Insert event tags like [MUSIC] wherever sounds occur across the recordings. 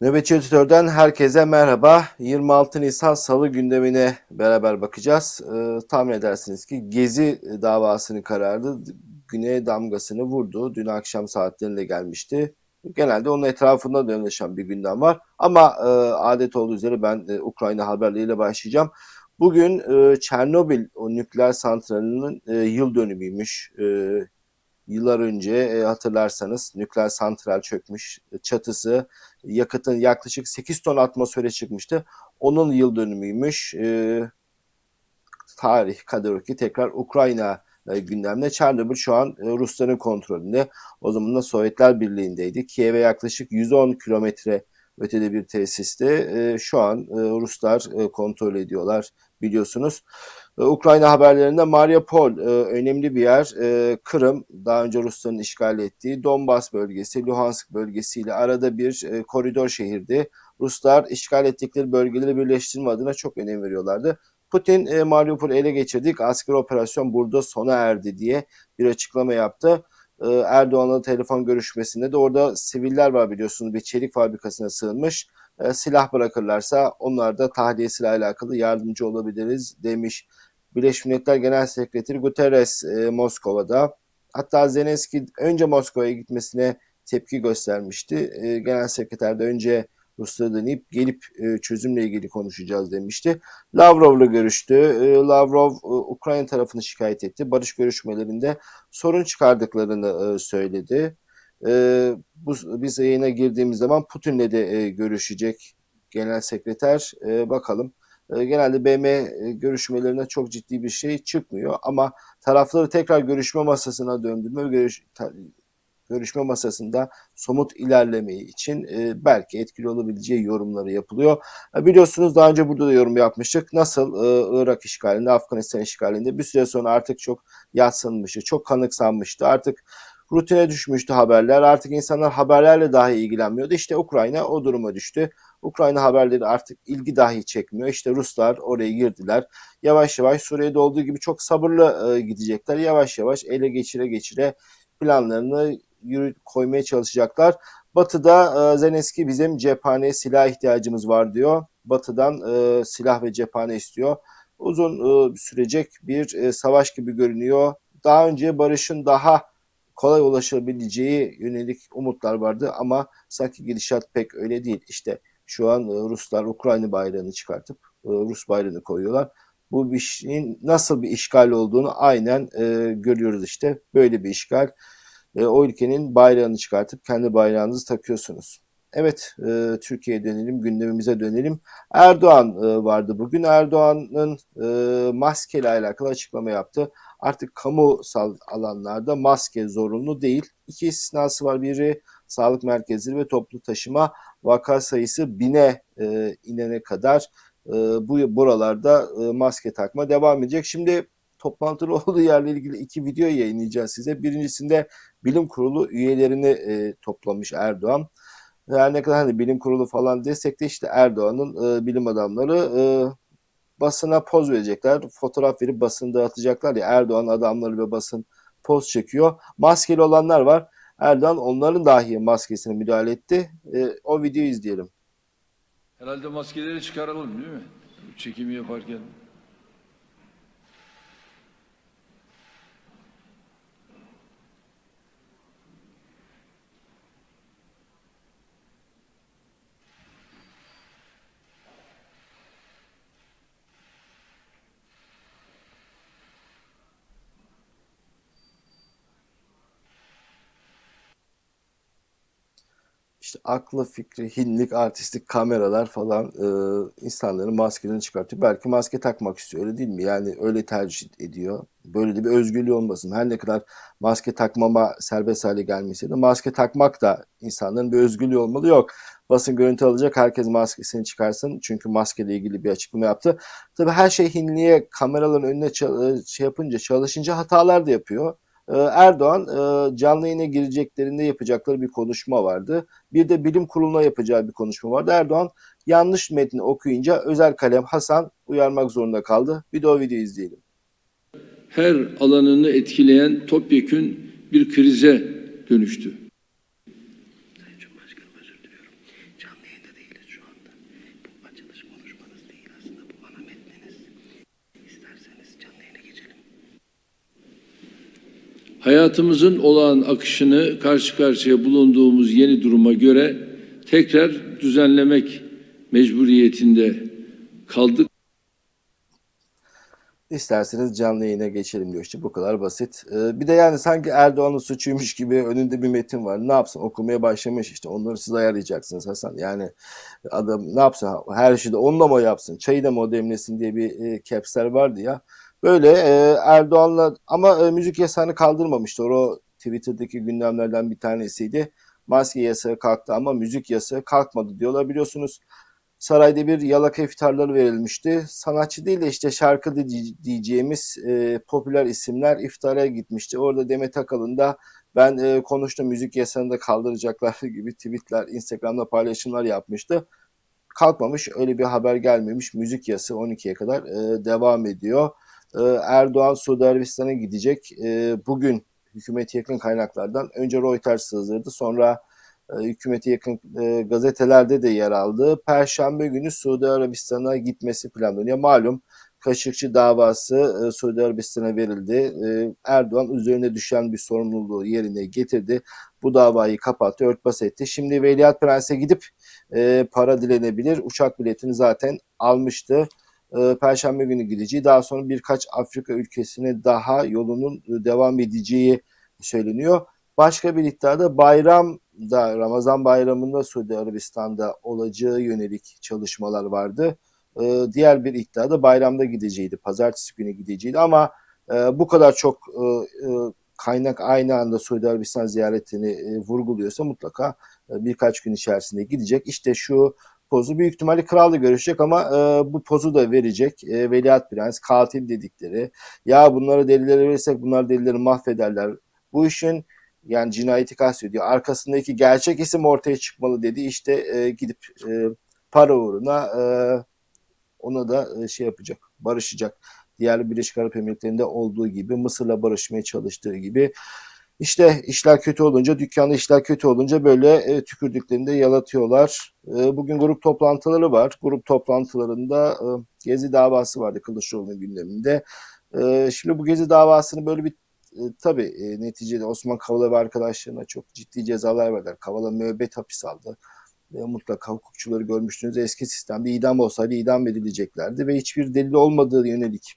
Nöbetçi Editör'den herkese merhaba. 26 Nisan Salı gündemine beraber bakacağız. Ee, tahmin edersiniz ki Gezi davasının kararı güne damgasını vurdu. Dün akşam saatlerinde gelmişti. Genelde onun etrafında dönüşen bir gündem var. Ama e, adet olduğu üzere ben e, Ukrayna haberleriyle başlayacağım. Bugün e, Çernobil o nükleer santralinin e, yıl dönümüymüş. E, yıllar önce e, hatırlarsanız nükleer santral çökmüş. Çatısı yakıtın yaklaşık 8 ton atmosfere çıkmıştı. Onun yıl dönümüymüş. E, tarih kadar ki tekrar Ukrayna e, gündemde. Çernobil şu an e, Rusların kontrolünde. O zaman da Sovyetler Birliği'ndeydi. Kiev'e yaklaşık 110 kilometre ötede bir tesiste. E, şu an e, Ruslar e, kontrol ediyorlar biliyorsunuz. E, Ukrayna haberlerinde Mariupol e, önemli bir yer. E, Kırım daha önce Rusların işgal ettiği Donbas bölgesi, Luhansk bölgesiyle arada bir e, koridor şehirdi. Ruslar işgal ettikleri bölgeleri birleştirme adına çok önem veriyorlardı. Putin e, Mariupol'ü ele geçirdik, askeri operasyon burada sona erdi diye bir açıklama yaptı. E, Erdoğan'la telefon görüşmesinde de orada siviller var biliyorsunuz bir çelik fabrikasına sığınmış. Silah bırakırlarsa onlar da tahliyesiyle alakalı yardımcı olabiliriz demiş. Birleşmiş Milletler Genel Sekreteri Guterres e, Moskova'da. Hatta Zelenski önce Moskova'ya gitmesine tepki göstermişti. E, Genel Sekreter de önce Ruslara deneyip gelip e, çözümle ilgili konuşacağız demişti. Lavrov'la görüştü. E, Lavrov e, Ukrayna tarafını şikayet etti. Barış görüşmelerinde sorun çıkardıklarını e, söyledi. E, bu, biz yayına girdiğimiz zaman Putin'le de e, görüşecek genel sekreter. E, bakalım. E, genelde BM e, görüşmelerine çok ciddi bir şey çıkmıyor ama tarafları tekrar görüşme masasına döndürme görüş, görüşme masasında somut ilerlemeyi için e, belki etkili olabileceği yorumları yapılıyor. E, biliyorsunuz daha önce burada da yorum yapmıştık. Nasıl Irak işgalinde, Afganistan işgalinde bir süre sonra artık çok yatsınmıştı, çok kanıksanmıştı. Artık rutine düşmüştü haberler. Artık insanlar haberlerle dahi ilgilenmiyordu. İşte Ukrayna o duruma düştü. Ukrayna haberleri artık ilgi dahi çekmiyor. İşte Ruslar oraya girdiler. Yavaş yavaş Suriye'de olduğu gibi çok sabırlı e, gidecekler. Yavaş yavaş ele geçire geçire planlarını yürü koymaya çalışacaklar. Batı'da e, Zelenski bizim cephane silah ihtiyacımız var diyor. Batı'dan e, silah ve cephane istiyor. Uzun e, sürecek bir e, savaş gibi görünüyor. Daha önce barışın daha kolay ulaşabileceği yönelik umutlar vardı ama sanki gidişat pek öyle değil. İşte şu an e, Ruslar Ukrayna bayrağını çıkartıp e, Rus bayrağını koyuyorlar. Bu bir şeyin nasıl bir işgal olduğunu aynen e, görüyoruz işte. Böyle bir işgal. O ülkenin bayrağını çıkartıp kendi bayrağınızı takıyorsunuz. Evet, e, Türkiye'ye dönelim, gündemimize dönelim. Erdoğan e, vardı bugün. Erdoğan'ın e, maskeyle alakalı açıklama yaptı. Artık kamusal alanlarda maske zorunlu değil. İki istisnası var. Biri sağlık merkezleri ve toplu taşıma vaka sayısı bine e, inene kadar e, bu buralarda e, maske takma devam edecek. Şimdi toplantılı [LAUGHS] olduğu yerle ilgili iki video yayınlayacağız size. Birincisinde bilim kurulu üyelerini e, toplamış Erdoğan. Her ne kadar hani bilim kurulu falan desek de işte Erdoğan'ın e, bilim adamları e, basına poz verecekler. Fotoğraf verip basını dağıtacaklar ya Erdoğan adamları ve basın poz çekiyor. Maskeli olanlar var. Erdoğan onların dahi maskesine müdahale etti. E, o videoyu izleyelim. Herhalde maskeleri çıkaralım değil mi? Çekimi yaparken. İşte aklı fikri, hinlik, artistik kameralar falan e, insanların maskelerini çıkartıyor. Belki maske takmak istiyor öyle değil mi? Yani öyle tercih ediyor. Böyle de bir özgürlüğü olmasın. Her ne kadar maske takmama serbest hale gelmese de maske takmak da insanların bir özgürlüğü olmalı. Yok basın görüntü alacak herkes maskesini çıkarsın. Çünkü maskeyle ilgili bir açıklama yaptı. Tabii her şey hinliğe kameraların önüne şey yapınca çalışınca hatalar da yapıyor. Erdoğan canlı yayına gireceklerinde yapacakları bir konuşma vardı. Bir de bilim kuruluna yapacağı bir konuşma vardı. Erdoğan yanlış metni okuyunca özel kalem Hasan uyarmak zorunda kaldı. Bir de o videoyu izleyelim. Her alanını etkileyen topyekün bir krize dönüştü. Hayatımızın olağan akışını karşı karşıya bulunduğumuz yeni duruma göre tekrar düzenlemek mecburiyetinde kaldık. İsterseniz canlı yayına geçelim diyor işte bu kadar basit. Ee, bir de yani sanki Erdoğan'ın suçuymuş gibi önünde bir metin var. Ne yapsın okumaya başlamış işte onları siz ayarlayacaksınız Hasan. Yani adam ne yapsın her şeyi de onunla mı yapsın çayı da mı demlesin diye bir e, capsler vardı ya. Böyle e, Erdoğan'la ama e, müzik yasağını kaldırmamıştı. O Twitter'daki gündemlerden bir tanesiydi. Maske yasağı kalktı ama müzik yasağı kalkmadı diyorlar biliyorsunuz. Sarayda bir yalaka iftarları verilmişti. Sanatçı değil de işte şarkı diye- diyeceğimiz e, popüler isimler iftara gitmişti. Orada Demet Akalın da ben e, konuştum müzik yasağını da kaldıracaklar [LAUGHS] gibi tweetler, Instagram'da paylaşımlar yapmıştı. Kalkmamış öyle bir haber gelmemiş. Müzik yasağı 12'ye kadar e, devam ediyor. E, Erdoğan Suudi Arabistan'a gidecek. E, bugün hükümete yakın kaynaklardan önce Reuters sızdırdı sonra e, yakın e, gazetelerde de yer aldı. Perşembe günü Suudi Arabistan'a gitmesi planlanıyor. Malum Kaşıkçı davası e, Suudi Arabistan'a verildi. E, Erdoğan üzerine düşen bir sorumluluğu yerine getirdi. Bu davayı kapattı, örtbas etti. Şimdi Veliaht Prens'e gidip e, para dilenebilir. Uçak biletini zaten almıştı. E, Perşembe günü gideceği, daha sonra birkaç Afrika ülkesine daha yolunun devam edeceği söyleniyor. Başka bir iddiada bayram da Ramazan bayramında Suudi Arabistan'da olacağı yönelik çalışmalar vardı. Ee, diğer bir iddiada bayramda gideceğiydi, pazartesi günü gideceğiydi ama e, bu kadar çok e, e, kaynak aynı anda Suudi Arabistan ziyaretini e, vurguluyorsa mutlaka e, birkaç gün içerisinde gidecek. İşte şu pozu büyük ihtimalle kralla görüşecek ama e, bu pozu da verecek. E, Veliaht Prens, katil dedikleri. Ya bunlara delilleri verirsek bunlar delilleri mahvederler. Bu işin yani cinayeti kastediyor. Arkasındaki gerçek isim ortaya çıkmalı dedi. İşte e, gidip e, para uğruna e, ona da e, şey yapacak, barışacak. Diğer Birleşik Arap Emirlikleri'nde olduğu gibi, Mısır'la barışmaya çalıştığı gibi. İşte işler kötü olunca, dükkanda işler kötü olunca böyle e, tükürdüklerinde yalatıyorlar. E, bugün grup toplantıları var. Grup toplantılarında e, Gezi davası vardı Kılıçdaroğlu'nun gündeminde. E, şimdi bu Gezi davasını böyle bir e, tabii e, neticede Osman Kavala ve arkadaşlarına çok ciddi cezalar verdiler. Kavala müebbet hapis aldı. E, mutlaka hukukçuları görmüştünüz. Eski sistemde idam olsaydı idam edileceklerdi ve hiçbir delil olmadığı yönelik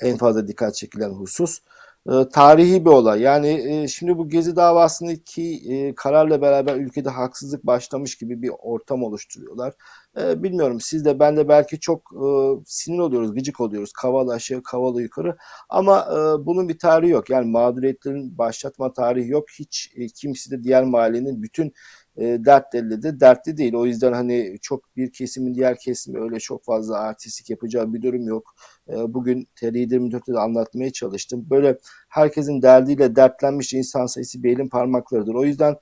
en fazla dikkat çekilen husus. E, tarihi bir olay. Yani e, şimdi bu Gezi davasındaki e, kararla beraber ülkede haksızlık başlamış gibi bir ortam oluşturuyorlar. E, bilmiyorum siz de ben de belki çok e, sinir oluyoruz, gıcık oluyoruz. Kavala aşağı, kavala yukarı. Ama e, bunun bir tarihi yok. Yani mağduriyetlerin başlatma tarihi yok. Hiç e, de diğer mahallenin bütün e, dertleriyle de dertli değil. O yüzden hani çok bir kesimin diğer kesimi öyle çok fazla artistik yapacağı bir durum yok. E, bugün TR24'te de anlatmaya çalıştım. Böyle herkesin derdiyle dertlenmiş insan sayısı bir elin parmaklarıdır. O yüzden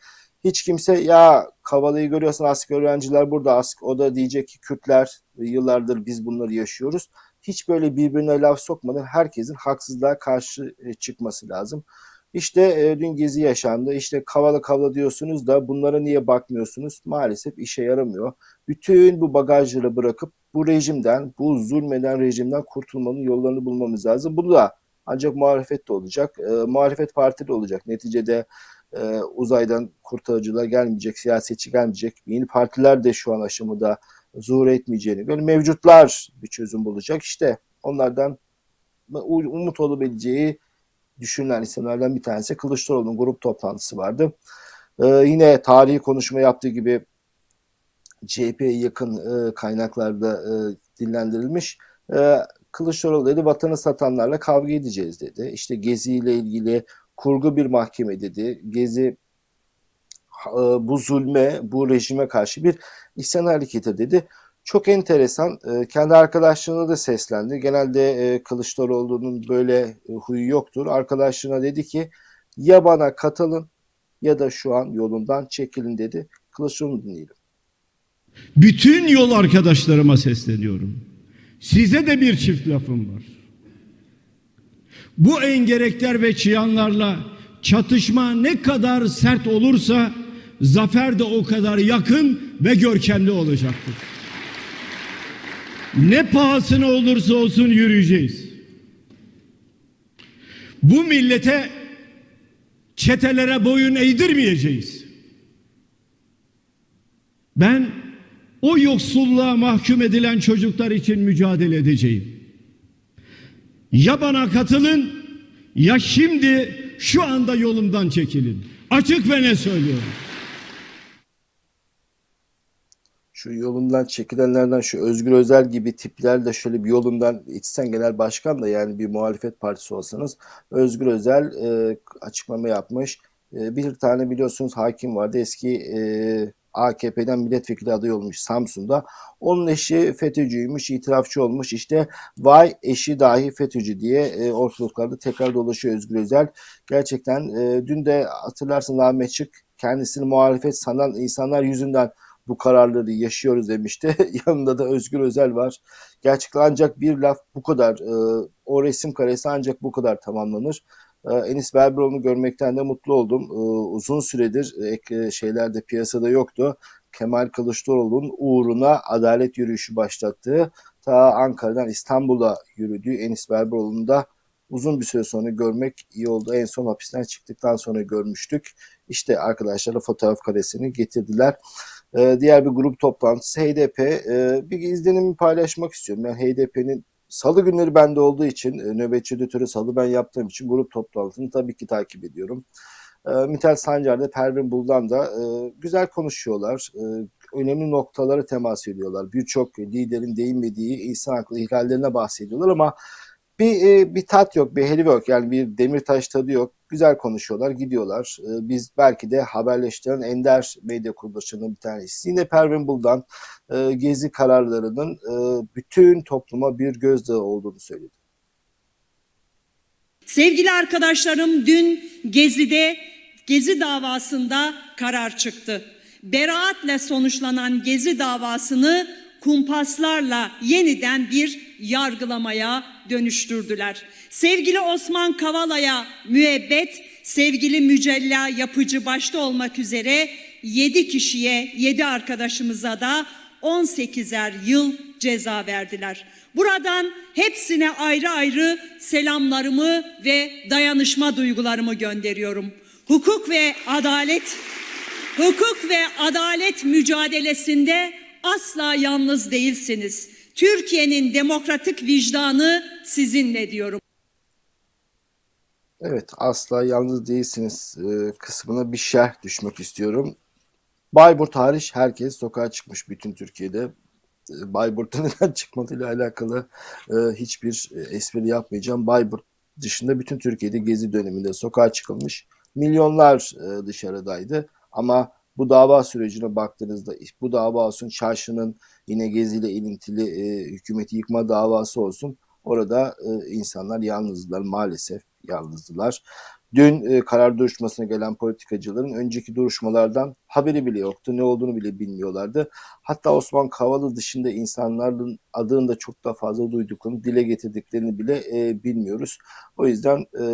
hiç kimse ya Kavala'yı görüyorsan asker öğrenciler burada ask o da diyecek ki Kürtler yıllardır biz bunları yaşıyoruz. Hiç böyle birbirine laf sokmadan herkesin haksızlığa karşı e, çıkması lazım. İşte e, dün gezi yaşandı. İşte kavala kavala diyorsunuz da bunlara niye bakmıyorsunuz? Maalesef işe yaramıyor. Bütün bu bagajları bırakıp bu rejimden, bu zulmeden rejimden kurtulmanın yollarını bulmamız lazım. Bu da ancak muhalefet de olacak. E, muhalefet partili olacak. Neticede e, uzaydan kurtarıcılar gelmeyecek, siyasetçi gelmeyecek. Yeni partiler de şu an aşamada zuhur etmeyeceğini, böyle mevcutlar bir çözüm bulacak. İşte onlardan umut olabileceği düşünülen isimlerden bir tanesi Kılıçdaroğlu'nun grup toplantısı vardı. Ee, yine tarihi konuşma yaptığı gibi CHP'ye yakın e, kaynaklarda e, dinlendirilmiş. E, Kılıçdaroğlu dedi vatanı satanlarla kavga edeceğiz dedi. İşte Gezi ile ilgili kurgu bir mahkeme dedi. Gezi e, bu zulme, bu rejime karşı bir isyan hareketi dedi. Çok enteresan. E, kendi arkadaşlarına da seslendi. Genelde e, Kılıçdaroğlu'nun böyle e, huyu yoktur. Arkadaşlarına dedi ki ya bana katılın ya da şu an yolundan çekilin dedi. Kılıçdaroğlu'nu dinleyelim. Bütün yol arkadaşlarıma sesleniyorum. Size de bir çift lafım var. Bu engerekler ve çıyanlarla çatışma ne kadar sert olursa zafer de o kadar yakın ve görkemli olacaktır. Ne pahasına olursa olsun yürüyeceğiz. Bu millete çetelere boyun eğdirmeyeceğiz. Ben o yoksulluğa mahkum edilen çocuklar için mücadele edeceğim. Ya bana katılın ya şimdi şu anda yolumdan çekilin. Açık ve ne söylüyorum. Şu yolundan çekilenlerden şu Özgür Özel gibi tipler de şöyle bir yolundan İçsen Genel Başkan da yani bir muhalefet partisi olsanız Özgür Özel e, açıklama yapmış. E, bir tane biliyorsunuz hakim vardı eski e, AKP'den milletvekili adayı olmuş Samsun'da. Onun eşi FETÖ'cüymüş, itirafçı olmuş. İşte vay eşi dahi FETÖ'cü diye e, ortalıklarda tekrar dolaşıyor Özgür Özel. Gerçekten e, dün de hatırlarsın Ahmet Çık kendisini muhalefet sanan insanlar yüzünden bu kararları yaşıyoruz demişti. [LAUGHS] Yanında da Özgür Özel var. Gerçekten ancak bir laf bu kadar, e, o resim karesi ancak bu kadar tamamlanır. E, Enis Berberoğlu'nu görmekten de mutlu oldum. E, uzun süredir ek şeylerde piyasada yoktu. Kemal Kılıçdaroğlu'nun uğruna adalet yürüyüşü başlattığı, ta Ankara'dan İstanbul'a yürüdüğü Enis Berberoğlu'nu da uzun bir süre sonra görmek iyi oldu. En son hapisten çıktıktan sonra görmüştük. İşte arkadaşlara fotoğraf karesini getirdiler. Ee, diğer bir grup toplantısı HDP. Ee, bir izlenimi paylaşmak istiyorum. Ben HDP'nin salı günleri bende olduğu için, e, nöbetçi editörü salı ben yaptığım için grup toplantısını tabii ki takip ediyorum. Ee, Mithat Sancar'da, Pervin Buldan da e, güzel konuşuyorlar. E, önemli noktalara temas ediyorlar. Birçok liderin değinmediği insan hakları ihlallerine bahsediyorlar ama bir e, bir tat yok, bir helva yok. Yani bir Demirtaş tadı yok. Güzel konuşuyorlar, gidiyorlar. E, biz belki de haberleştiren ender medya kuruluşlarının bir tanesi. Yine Pervin Buldan e, gezi kararlarının e, bütün topluma bir gözdağı olduğunu söyledi. Sevgili arkadaşlarım dün Gezi'de Gezi davasında karar çıktı. Beraatle sonuçlanan Gezi davasını kumpaslarla yeniden bir yargılamaya dönüştürdüler. Sevgili Osman Kavala'ya müebbet, sevgili Mücella Yapıcı başta olmak üzere 7 kişiye, 7 arkadaşımıza da 18'er yıl ceza verdiler. Buradan hepsine ayrı ayrı selamlarımı ve dayanışma duygularımı gönderiyorum. Hukuk ve adalet hukuk ve adalet mücadelesinde asla yalnız değilsiniz. Türkiye'nin demokratik vicdanı sizinle diyorum. Evet, asla yalnız değilsiniz e, kısmına bir şerh düşmek istiyorum. Bayburt hariç herkes sokağa çıkmış bütün Türkiye'de. E, Bayburt'ta [LAUGHS] neden çıkmadığıyla alakalı e, hiçbir e, espri yapmayacağım. Bayburt dışında bütün Türkiye'de gezi döneminde sokağa çıkılmış. Milyonlar dışarıdaydı. Ama bu dava sürecine baktığınızda bu dava olsun çarşının yine geziyle ilintili e, hükümeti yıkma davası olsun orada e, insanlar yalnızdılar maalesef yalnızdılar. Dün e, karar duruşmasına gelen politikacıların önceki duruşmalardan haberi bile yoktu. Ne olduğunu bile bilmiyorlardı. Hatta Osman Kavala dışında insanların adını da çok daha fazla duyduklarını, dile getirdiklerini bile e, bilmiyoruz. O yüzden e,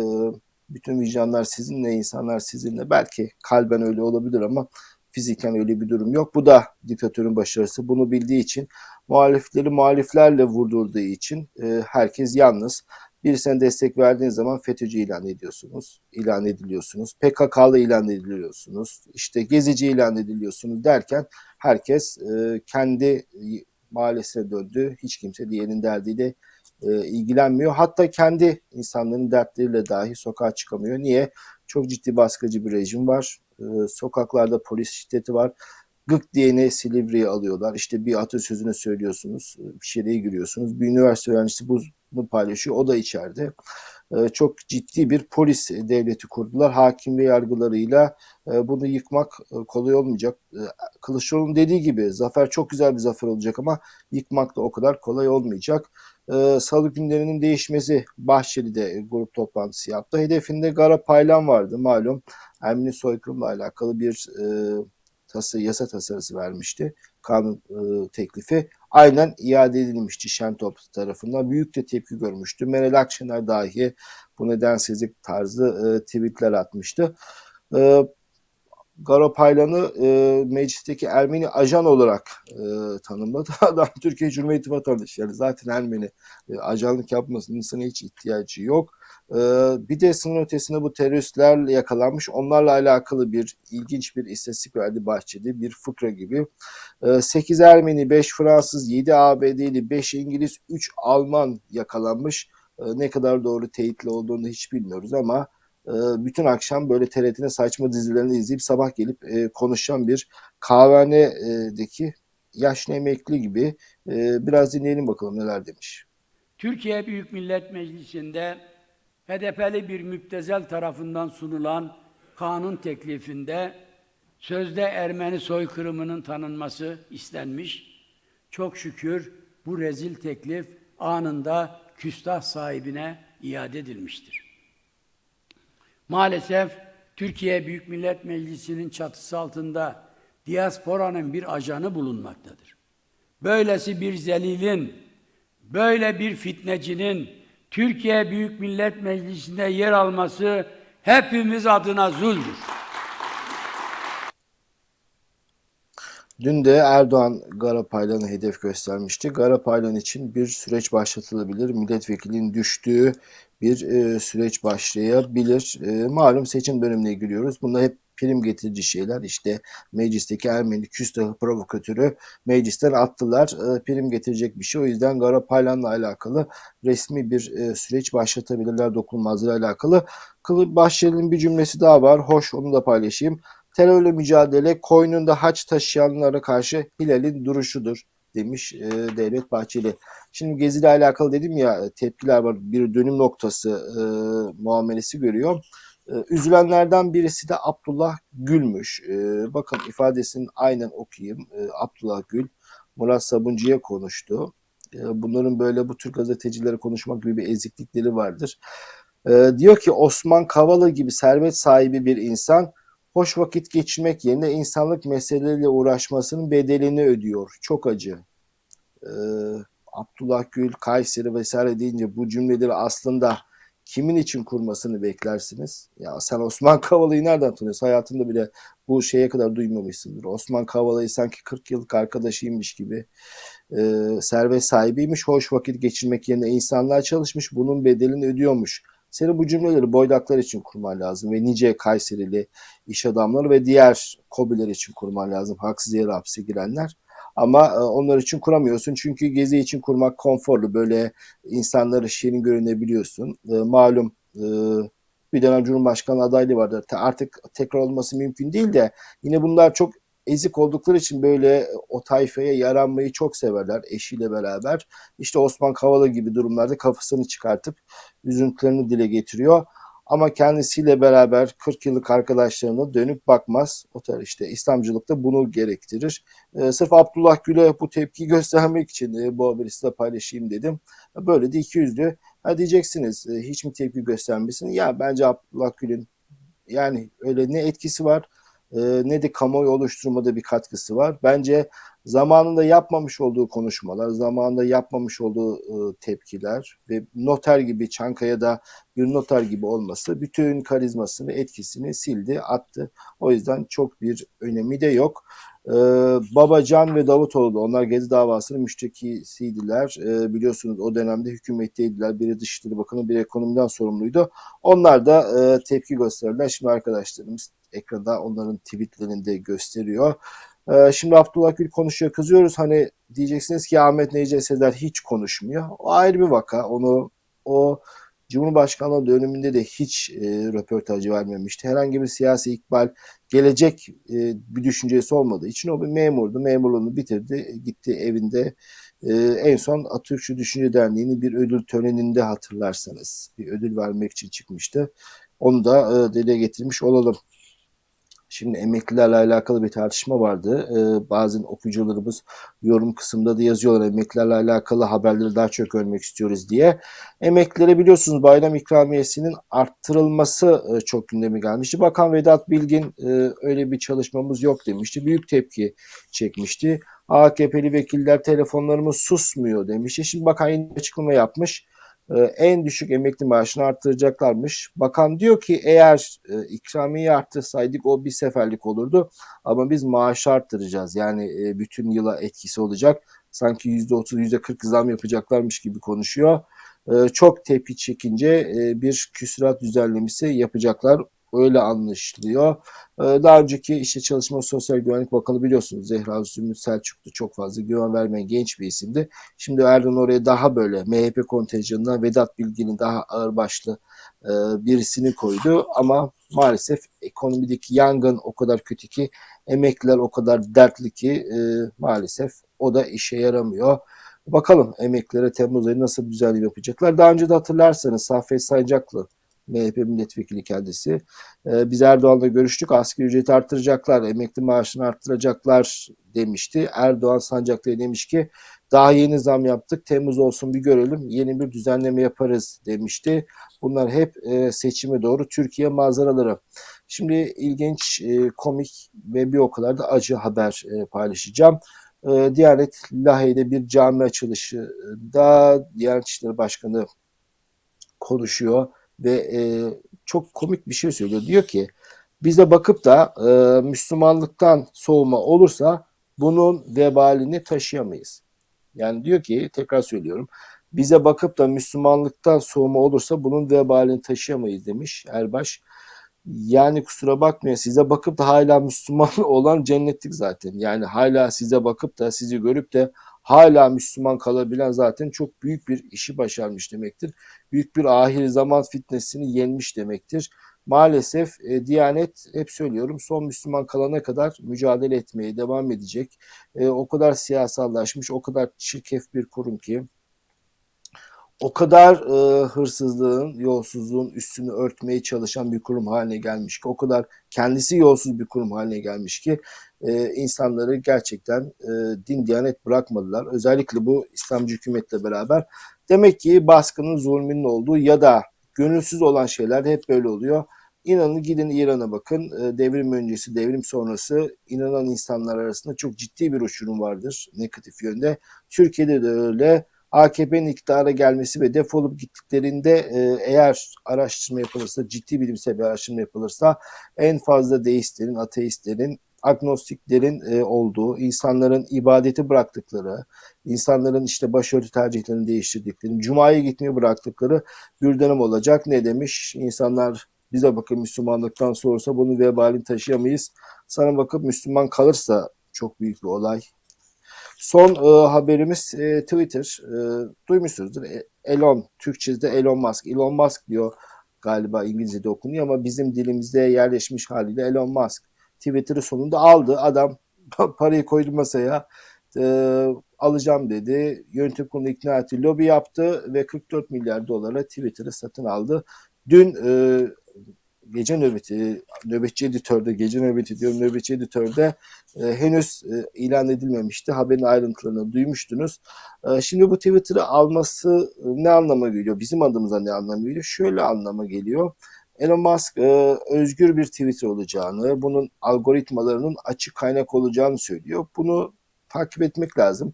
bütün vicdanlar sizinle, insanlar sizinle. Belki kalben öyle olabilir ama fiziken öyle bir durum yok. Bu da diktatörün başarısı. Bunu bildiği için muhalifleri muhaliflerle vurdurduğu için e, herkes yalnız. Birisine destek verdiğiniz zaman FETÖ'cü ilan ediyorsunuz, ilan ediliyorsunuz. PKK'lı ilan ediliyorsunuz. işte gezici ilan ediliyorsunuz derken herkes e, kendi mahallesine döndü. Hiç kimse diğerinin derdiyle e, ilgilenmiyor. Hatta kendi insanların dertleriyle dahi sokağa çıkamıyor. Niye? Çok ciddi baskıcı bir rejim var. E, sokaklarda polis şiddeti var. Gık diyene Silivri'ye alıyorlar. İşte bir atasözünü söylüyorsunuz, bir şeye giriyorsunuz. Bir üniversite öğrencisi bunu paylaşıyor, o da içeride. E, çok ciddi bir polis devleti kurdular. Hakim ve yargılarıyla e, bunu yıkmak e, kolay olmayacak. E, Kılıçdaroğlu'nun dediği gibi zafer çok güzel bir zafer olacak ama yıkmak da o kadar kolay olmayacak. E, Salı günlerinin değişmesi Bahçeli'de grup toplantısı yaptı. Hedefinde Gara Paylan vardı malum. Ermeni soykırımla alakalı bir e, tası, yasa tasarısı vermişti. Kanun e, teklifi. Aynen iade edilmişti Şentop tarafından. Büyük de tepki görmüştü. Meral Akşener dahi bu nedensizlik tarzı e, tweetler atmıştı. E, Garopaylan'ı e, meclisteki Ermeni ajan olarak e, tanımladı. [LAUGHS] Adam Türkiye Cumhuriyeti vatandaşı. Yani zaten Ermeni e, ajanlık yapmasının insana hiç ihtiyacı yok. E, bir de sınır ötesinde bu teröristlerle yakalanmış. Onlarla alakalı bir ilginç bir istatistik verdi Bahçeli. Bir fıkra gibi. E, 8 Ermeni, 5 Fransız, 7 ABD'li, 5 İngiliz, 3 Alman yakalanmış. E, ne kadar doğru teyitli olduğunu hiç bilmiyoruz ama e, bütün akşam böyle TRT'nin saçma dizilerini izleyip sabah gelip e, konuşan bir kahvehanedeki yaşlı emekli gibi. E, biraz dinleyelim bakalım neler demiş. Türkiye Büyük Millet Meclisi'nde HDP'li bir müptezel tarafından sunulan kanun teklifinde sözde Ermeni soykırımının tanınması istenmiş. Çok şükür bu rezil teklif anında küstah sahibine iade edilmiştir. Maalesef Türkiye Büyük Millet Meclisi'nin çatısı altında diasporanın bir ajanı bulunmaktadır. Böylesi bir zelilin, böyle bir fitnecinin Türkiye Büyük Millet Meclisi'nde yer alması hepimiz adına zuldür. Dün de Erdoğan Garapaylan'ı hedef göstermişti. Garapaylan için bir süreç başlatılabilir. Milletvekilinin düştüğü bir e, süreç başlayabilir. E, malum seçim dönemine giriyoruz. Bunlar hep prim getirici şeyler. İşte meclisteki Ermeni küstahı provokatörü meclisten attılar. E, prim getirecek bir şey. O yüzden Garapaylan'la alakalı resmi bir e, süreç başlatabilirler dokunulmazlığı alakalı. Kılıç Bahçeli'nin bir cümlesi daha var. Hoş onu da paylaşayım. Terörle mücadele koynunda haç taşıyanlara karşı Hilal'in duruşudur demiş e, Devlet Bahçeli. Şimdi Gezi ile alakalı dedim ya tepkiler var bir dönüm noktası e, muamelesi görüyor. E, üzülenlerden birisi de Abdullah Gül'müş. E, bakın ifadesini aynen okuyayım. E, Abdullah Gül Murat Sabuncu'ya konuştu. E, bunların böyle bu Türk gazetecilere konuşmak gibi bir eziklikleri vardır. E, diyor ki Osman Kavala gibi servet sahibi bir insan hoş vakit geçirmek yerine insanlık meseleleriyle uğraşmasının bedelini ödüyor. Çok acı. Ee, Abdullah Gül, Kayseri vesaire deyince bu cümleleri aslında kimin için kurmasını beklersiniz? Ya sen Osman [LAUGHS] Kavala'yı nereden tanıyorsun? Hayatında bile bu şeye kadar duymamışsındır. Osman Kavala'yı sanki 40 yıllık arkadaşıymış gibi e, servet sahibiymiş. Hoş vakit geçirmek yerine insanlar çalışmış. Bunun bedelini ödüyormuş. Senin bu cümleleri boydaklar için kurman lazım ve nice Kayserili iş adamları ve diğer kobiler için kurman lazım. Haksız yere hapse girenler. Ama e, onlar için kuramıyorsun çünkü gezi için kurmak konforlu. Böyle insanları şirin görünebiliyorsun. E, malum e, bir dönem Cumhurbaşkanı adaylığı vardı. Artık tekrar olması mümkün değil de yine bunlar çok ezik oldukları için böyle o tayfaya yaranmayı çok severler eşiyle beraber. İşte Osman Kavala gibi durumlarda kafasını çıkartıp üzüntülerini dile getiriyor. Ama kendisiyle beraber 40 yıllık arkadaşlarına dönüp bakmaz. O tarz işte İslamcılıkta bunu gerektirir. Ee, sırf Abdullah Gül'e bu tepki göstermek için e, bu haberi size paylaşayım dedim. Böyle de iki yüzlü. Ha diyeceksiniz e, hiç mi tepki göstermesin? Ya bence Abdullah Gül'ün yani öyle ne etkisi var e, ne de kamuoyu oluşturmada bir katkısı var. Bence zamanında yapmamış olduğu konuşmalar, zamanında yapmamış olduğu e, tepkiler ve noter gibi Çankaya'da bir noter gibi olması bütün karizmasını etkisini sildi, attı. O yüzden çok bir önemi de yok. Ee, Babacan ve Davutoğlu onlar Gezi davasının müştekisiydiler. Ee, biliyorsunuz o dönemde hükümetteydiler. Biri Dışişleri Bakanı, biri ekonomiden sorumluydu. Onlar da e, tepki gösterdiler. Şimdi arkadaşlarımız ekranda onların tweetlerinde gösteriyor. Ee, şimdi Abdullah Gül konuşuyor, kızıyoruz. Hani diyeceksiniz ki Ahmet Necdet Sezer hiç konuşmuyor. O ayrı bir vaka. Onu o Cumhurbaşkanlığı döneminde de hiç e, röportajı vermemişti. Herhangi bir siyasi ikbal gelecek e, bir düşüncesi olmadığı için o bir memurdu. Memurluğunu bitirdi. Gitti evinde e, en son Atatürkçü Düşünce Derneği'nin bir ödül töreninde hatırlarsanız bir ödül vermek için çıkmıştı. Onu da e, dile getirmiş olalım. Şimdi emeklilerle alakalı bir tartışma vardı. Ee, bazı okuyucularımız yorum kısmında da yazıyorlar emeklilerle alakalı haberleri daha çok görmek istiyoruz diye. Emeklilere biliyorsunuz bayram ikramiyesinin arttırılması e, çok gündeme gelmişti. Bakan Vedat Bilgin e, öyle bir çalışmamız yok demişti. Büyük tepki çekmişti. AKP'li vekiller telefonlarımız susmuyor demişti. Şimdi bakan yine açıklama yapmış. E, en düşük emekli maaşını arttıracaklarmış. Bakan diyor ki eğer e, ikramiye arttırsaydık o bir seferlik olurdu ama biz maaşı arttıracağız. Yani e, bütün yıla etkisi olacak. Sanki %30 %40 zam yapacaklarmış gibi konuşuyor. Çok tepki çekince bir küsurat düzenlemesi yapacaklar. Öyle anlaşılıyor. Ee, Daha önceki işte Çalışma Sosyal Güvenlik Bakanı biliyorsunuz Zehra Zümrüt Selçuklu çok fazla güven vermeyen genç bir isimdi. Şimdi Erdoğan oraya daha böyle MHP kontenjanından Vedat Bilgin'in daha ağırbaşlı e, birisini koydu ama maalesef ekonomideki yangın o kadar kötü ki emekliler o kadar dertli ki e, maalesef o da işe yaramıyor. Bakalım emeklilere Temmuz ayı nasıl bir yapacaklar. Daha önce de hatırlarsanız Saffet Sancaklı MHP milletvekili kendisi. Ee, biz Erdoğan'la görüştük. Asgari ücreti arttıracaklar, emekli maaşını arttıracaklar demişti. Erdoğan Sancaklı'ya demiş ki daha yeni zam yaptık. Temmuz olsun bir görelim. Yeni bir düzenleme yaparız demişti. Bunlar hep e, seçime doğru Türkiye manzaraları. Şimdi ilginç, e, komik ve bir o kadar da acı haber e, paylaşacağım. E, Diyanet Lahey'de bir cami açılışı da Diyanet İşleri Başkanı konuşuyor ve e, çok komik bir şey söylüyor. Diyor ki bize bakıp da e, Müslümanlıktan soğuma olursa bunun vebalini taşıyamayız. Yani diyor ki tekrar söylüyorum bize bakıp da Müslümanlıktan soğuma olursa bunun vebalini taşıyamayız demiş Erbaş. Yani kusura bakmayın size bakıp da hala Müslüman [LAUGHS] olan cennetlik zaten. Yani hala size bakıp da sizi görüp de hala Müslüman kalabilen zaten çok büyük bir işi başarmış demektir. Büyük bir ahir zaman fitnesini yenmiş demektir. Maalesef e, Diyanet hep söylüyorum son Müslüman kalana kadar mücadele etmeye devam edecek. E, o kadar siyasallaşmış, o kadar çirkef bir kurum ki o kadar e, hırsızlığın, yolsuzluğun üstünü örtmeye çalışan bir kurum haline gelmiş ki, o kadar kendisi yolsuz bir kurum haline gelmiş ki e, insanları gerçekten e, din diyanet bırakmadılar. Özellikle bu İslamcı hükümetle beraber. Demek ki baskının, zulmünün olduğu ya da gönülsüz olan şeyler de hep böyle oluyor. İnanın gidin İran'a bakın. E, devrim öncesi, devrim sonrası inanan insanlar arasında çok ciddi bir uçurum vardır negatif yönde. Türkiye'de de öyle. AKP'nin iktidara gelmesi ve defolup gittiklerinde e, eğer araştırma yapılırsa, ciddi bilimsel bir araştırma yapılırsa en fazla deistlerin, ateistlerin, agnostiklerin e, olduğu, insanların ibadeti bıraktıkları, insanların işte başörtü tercihlerini değiştirdikleri, cumaya gitmeyi bıraktıkları bir dönem olacak. Ne demiş? İnsanlar bize bakın Müslümanlıktan sorsa bunu vebalini taşıyamayız. Sana bakıp Müslüman kalırsa çok büyük bir olay. Son e, haberimiz e, Twitter. E, duymuşsunuzdur. E, Elon, Türkçe'de Elon Musk. Elon Musk diyor galiba İngilizce'de okunuyor ama bizim dilimizde yerleşmiş haliyle Elon Musk. Twitter'ı sonunda aldı. Adam [LAUGHS] parayı koydu masaya. E, alacağım dedi. Yönetim kurulu ikna etti. Lobi yaptı ve 44 milyar dolara Twitter'ı satın aldı. Dün e, gece nöbeti, nöbetçi editörde, gece nöbeti diyorum nöbetçi editörde e, henüz e, ilan edilmemişti. Haberin ayrıntılarını duymuştunuz. E, şimdi bu Twitter'ı alması e, ne anlama geliyor? Bizim adımıza ne anlama geliyor? Şöyle anlama geliyor. Elon Musk e, özgür bir Twitter olacağını, bunun algoritmalarının açık kaynak olacağını söylüyor. Bunu takip etmek lazım.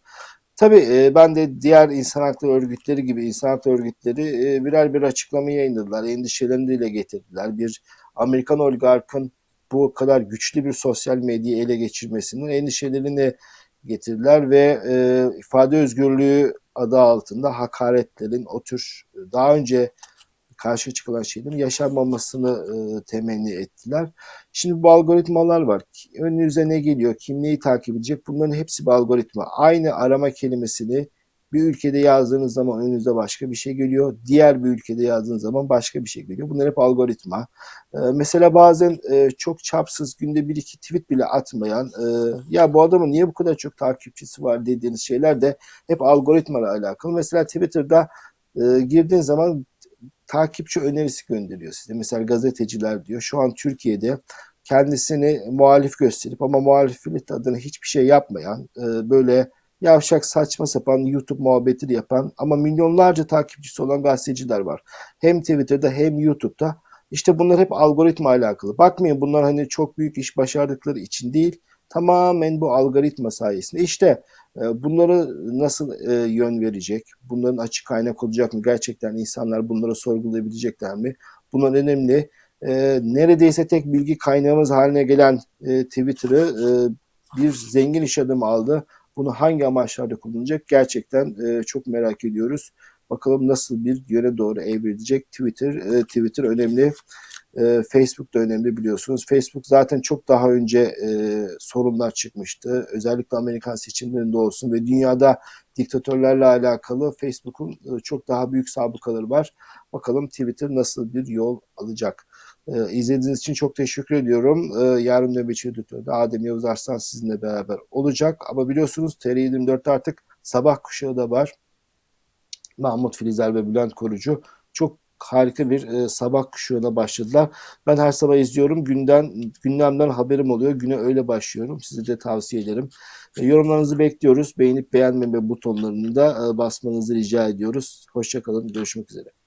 Tabii e, ben de diğer insan hakları örgütleri gibi insan hakları örgütleri e, birer bir açıklama yayınladılar. Endişelerini dile getirdiler. Bir Amerikan oligarkın bu kadar güçlü bir sosyal medyayı ele geçirmesinin endişelerini getirdiler ve e, ifade özgürlüğü adı altında hakaretlerin o tür daha önce karşı çıkılan şeylerin yaşanmamasını e, temenni ettiler. Şimdi bu algoritmalar var. Önünüze ne geliyor? Kim neyi takip edecek? Bunların hepsi bir algoritma. Aynı arama kelimesini bir ülkede yazdığınız zaman önünüze başka bir şey geliyor. Diğer bir ülkede yazdığınız zaman başka bir şey geliyor. Bunlar hep algoritma. Ee, mesela bazen e, çok çapsız günde bir iki tweet bile atmayan e, ya bu adamın niye bu kadar çok takipçisi var dediğiniz şeyler de hep algoritma ile alakalı. Mesela Twitter'da e, girdiğin zaman takipçi önerisi gönderiyor size. Mesela gazeteciler diyor şu an Türkiye'de kendisini muhalif gösterip ama muhalefet adına hiçbir şey yapmayan e, böyle yavşak saçma sapan YouTube muhabbeti yapan ama milyonlarca takipçisi olan gazeteciler var. Hem Twitter'da hem YouTube'da. İşte bunlar hep algoritma alakalı. Bakmayın bunlar hani çok büyük iş başardıkları için değil. Tamamen bu algoritma sayesinde. İşte e, bunları nasıl e, yön verecek? Bunların açık kaynak olacak mı? Gerçekten insanlar bunları sorgulayabilecekler mi? Bunlar önemli. E, neredeyse tek bilgi kaynağımız haline gelen Twitter'ı bir zengin iş adamı aldı. Bunu hangi amaçlarda kullanacak? Gerçekten çok merak ediyoruz. Bakalım nasıl bir yöne doğru evrilecek Twitter. Twitter önemli. E, Facebook da önemli biliyorsunuz. Facebook zaten çok daha önce e, sorunlar çıkmıştı. Özellikle Amerikan seçimlerinde olsun ve dünyada diktatörlerle alakalı Facebook'un e, çok daha büyük sabıkaları var. Bakalım Twitter nasıl bir yol alacak. E, izlediğiniz için çok teşekkür ediyorum. E, yarın nöbetçi editörde Adem Yavuz Arslan sizinle beraber olacak. Ama biliyorsunuz TR24'te artık sabah kuşağı da var. Mahmut Filizer ve Bülent Korucu çok harika bir e, sabah kuşağına başladılar. Ben her sabah izliyorum. Günden gündemden haberim oluyor. Güne öyle başlıyorum. Size de tavsiye ederim. E, yorumlarınızı bekliyoruz. Beğenip beğenmeme butonlarını da e, basmanızı rica ediyoruz. Hoşçakalın. Görüşmek üzere.